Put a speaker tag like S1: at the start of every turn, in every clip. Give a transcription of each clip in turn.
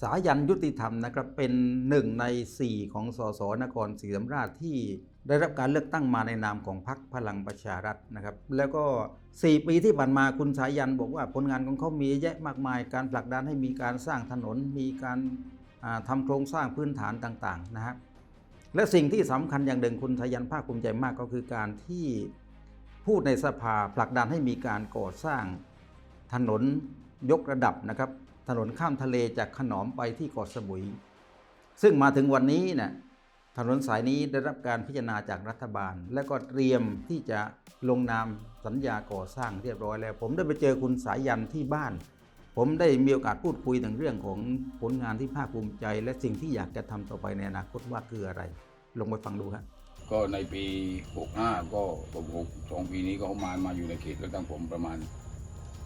S1: สายันยุติธรรมนะครับเป็นหนึ่งในสี่ของสสนครศรีธรรมราชที่ได้รับการเลือกตั้งมาในนามของพรรคพลังประชารัฐนะครับแล้วก็ 4 ปีที่ผ่านมาคุณสายันบอกว่าผลงานของเขามีเยอะแยะมากมาย การผลักดันให้มีการสร้างถนน มีการทำาโครงสร้างพื้นฐานต่างๆนะฮะและสิ่งที่สำคัญอย่างหนึ่งคุณสายันภาคภูมิใจมากก็คือการที่พูดในสภาผลักดันให้มีการก่อสร้างถนนยกระดับนะครับ ถนนข้ามทะเลจากขนอมไปที่เกาะสมุย ซึ่งมาถึงวันนี้เนี่ยถนนสายนี้ได้รับการพิจารณาจากรัฐบาล และก็เตรียมที่จะลงนามสัญญาก่อสร้างเรียบร้อยแล้ว ผมได้ไปเจอคุณสายันที่บ้าน ผมได้มีโอกาสพูดคุยถึงเรื่องของผลงานที่ภาคภูมิใจ และสิ่งที่อยากจะทำต่อไปในอนาคตว่าคืออะไร ลงไปฟังดูครับ
S2: ก็ในปี 65 ก็66สองปีนี้ก็ประมาณมาอยู่ในเขตเลือกตั้งผมประมาณ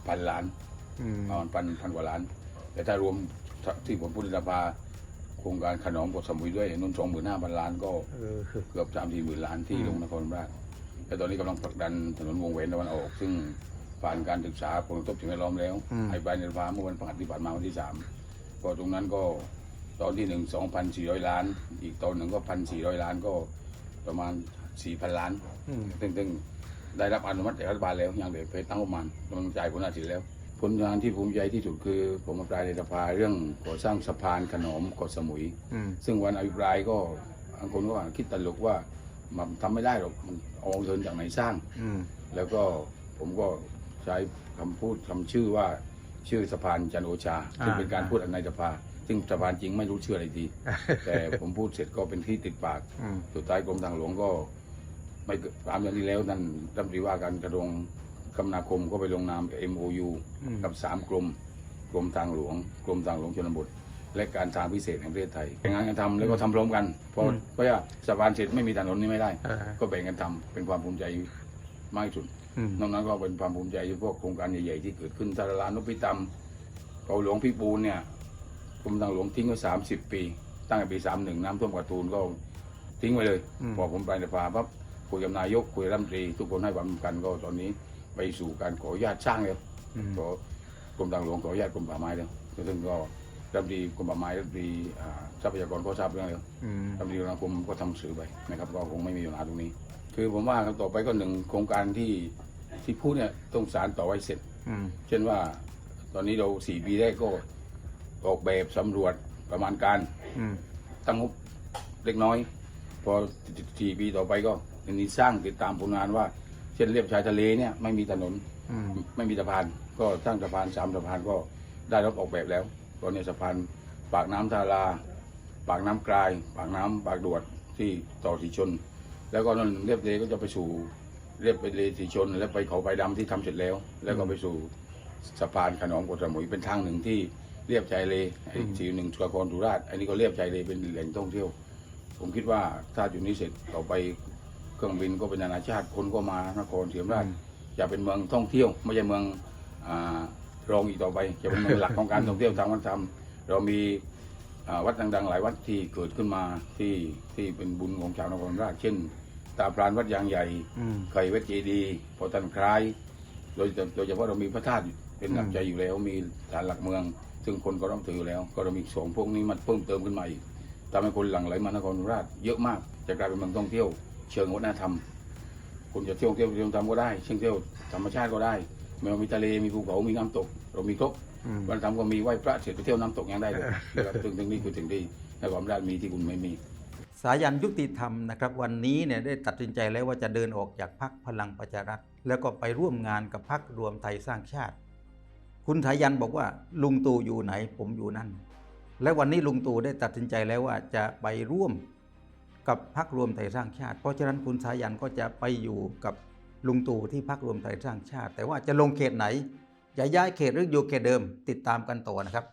S2: พันล้านประมาณพันพันกว่าล้าน แต่ถ้ารวมที่ผมพูดในสภาโครงการขนอมกดสมุยด้วยนุ่นสองหมื่นห้าพันล้านก็เกือบสามสี่หมื่นล้านที่
S1: อืม
S2: ลงนครราชและตอนนี้กำลังผลักดันถนนวงแหวนตะวันออก ซึ่งผ่านการศึกษาผลกระทบสิ่งแวดล้อมแล้วไอ้ใบในสภาเมื่อวันพฤหัสที่ผ่านมาวันที่สามก็ตรงนั้นก็ตอนที่หนึ่งสองพันสี่ร้อยล้าน อีกตอนหนึ่งก็พันสี่ร้อยล้านก็ประมาณ4,000ล้านซึ่งซึ่งได้รับอนุมัติจากรัฐบาลแล้วยังเหลือไปตั้งงบประมาณกำลังจ่ายผลงานสิแล้ว ผลงานที่ภูมิใจที่สุดคือ ผมอภิปรายในสภาเรื่องก่อสร้างสะพานขนมเกาะสมุยซึ่งวันอภิปรายก็บางคนก็ว่าคิดตลกว่ามันทำไม่ได้หรอกมันเอาเงินจากไหนสร้างแล้วก็ผมก็ใช้คำพูดคำชื่อว่าชื่อสะพานจันทร์โอชาซึ่งเป็นการ
S1: อ่า
S2: พูดในสภา ซึ่งสะพานจริงไม่รู้ชื่ออะไรดี แต่ผมพูดเสร็จก็เป็นที่ติดปากสุดท้ายกรมทางหลวงก็ ไม่เกินสามเดือนที่แล้วนั่นรัฐมนตรีว่าการกระทรวง คมนาคมก็ไปลงนาม MOU
S1: อืม
S2: กับสามกรมกรมทางหลวง กรมทางหลวงชนบท และการทางพิเศษแห่งประเทศไทยแบ่งงานกันทำแล้วก็ทำพร้อมกันเพราะ
S1: อืม
S2: เพราะว่าสะพานเสร็จไม่มีถนนนี่ไม่ได้ ก็แบ่งกันทำเป็นความภูมิใจมากที่สุดนอกนั้นก็เป็นความภูมิใจที่พวกโครงการใหญ่ๆที่เกิดขึ้นทาราลานนพิตำเขาหลวงพิบูลเนี่ยกรมทางหลวงทิ้งไว้สามสิบปี ตั้งแต่ปีสามหนึ่งน้ำท่วมกระตูนก็ทิ้งไว้เลย
S1: อืม
S2: พอผมไปในสภาปั๊บคุยกับนายกคุยกับรัฐมนตรีทุกคนให้ความสำคัญก็ตอนนี้ ไปสู่การขออนุญาตสร้างแล้วขอกรมทางหลวงขออนุญาตกรมป่าไม้แล้วซึ่งก็รัฐมนตรีกรมป่าไม้รัฐมนตรีอ่าทรัพยากรก็ทราบเรื่องแล้วรัฐมนตรีคมนาคมก็ทำสื่อไปนะครับก็คงไม่มีปัญหาตรงนี้ คือผมว่าครับต่อไปก็หนึ่งโครงการที่ที่พูดเนี่ยต้องสารต่อไว้เสร็จเช่นว่าตอนนี้เราสี่ปีแรกก็ออกแบบสำรวจประมาณการตั้งงบเล็กน้อย พอสี่ปีต่อไปก็อันนี้สร้างติดตามผลงานว่า เช่นเรียบชายทะเลเนี่ยไม่มีถนนไม่มีสะพาน ก็สร้างสะพานสามสะพานก็ได้รับออกแบบแล้ว ตอนนี้สะพานปากน้ำทาราปากน้ำกลาย ปากน้ำปากดวดที่ต่อสีชน แล้วก็นั่นเรียบเลก็จะไปสู่เรียบไปเลสีชน แล้วไปเขาไปดำที่ทำเสร็จแล้ว แล้วก็ไปสู่สะพานขนอมกดสมุยเป็นทางหนึ่งที่เรียบชายเลไอ้สีหนึ่งสุรากรสุราษฎร์อันนี้ก็เรียบชายเลเป็นแหล่งท่องเที่ยว ผมคิดว่าถ้าจุดนี้เสร็จต่อไป เครื่องบินก็เป็นนานาชาติคนก็มานครศรีธรรมราชจะเป็นเมืองท่องเที่ยว ไม่ใช่เมืองอารองอีกต่อไปจะเป็นเมืองหลักของการท่องเที่ยวทางวัฒนธรรม เรามีอ่าวัดดังๆ หลายวัดที่เกิดขึ้นมาที่ที่เป็นบุญของชาวนครราชเช่น ตาพรานวัดยางใหญ่ไข่วัดเจดีย์พอตันคล้ายโดยโดยเฉพาะเรามีพระธาตุเป็นหลักใจอยู่แล้วมีฐานหลักเมือง ซึ่งคนก็ต้องถืออยู่แล้ว ก็เรามีสองพวกนี้มันเพิ่มเติมขึ้นมาอีกทำให้คนหลั่งไหลมานครราชเยอะมากจะกลายเป็นเมืองท่องเที่ยว เชิงวัฒนธรรม คุณจะเที่ยวเที่ยวเที่ยวทำก็ได้เช่นเที่ยวธรรมชาติก็ได้ไม่ว่ามีทะเลมีภูเขา มีน้ำตก เรามีครบวันธรรมก็มีไหว้พระเสร็จไปเที่ยวน้ำตกยังได้เลยนะครับซึ่งซึ่งนี่คือสิ่งที่ในความราชมีที่คุณไม่มี
S1: สายันยุติธรรมนะครับวันนี้เนี่ยได้ตัดสินใจแล้วว่าจะเดินออกจากพักพลังประชารัฐ แล้วก็ไปร่วมงานกับพักรวมไทยสร้างชาติ คุณสายันบอกว่าลุงตู่อยู่ไหนผมอยู่นั่น และวันนี้ลุงตู่ได้ตัดสินใจแล้วว่าจะไปร่วม กับพักรวมไทยสร้างชาติ เพราะฉะนั้นคุณสายันก็จะไปอยู่กับลุงตู่ที่พักรวมไทยสร้างชาติ แต่ว่าจะลงเขตไหนจะย้ายเขตหรืออยู่เขตเดิมติดตามกันต่อนะครับ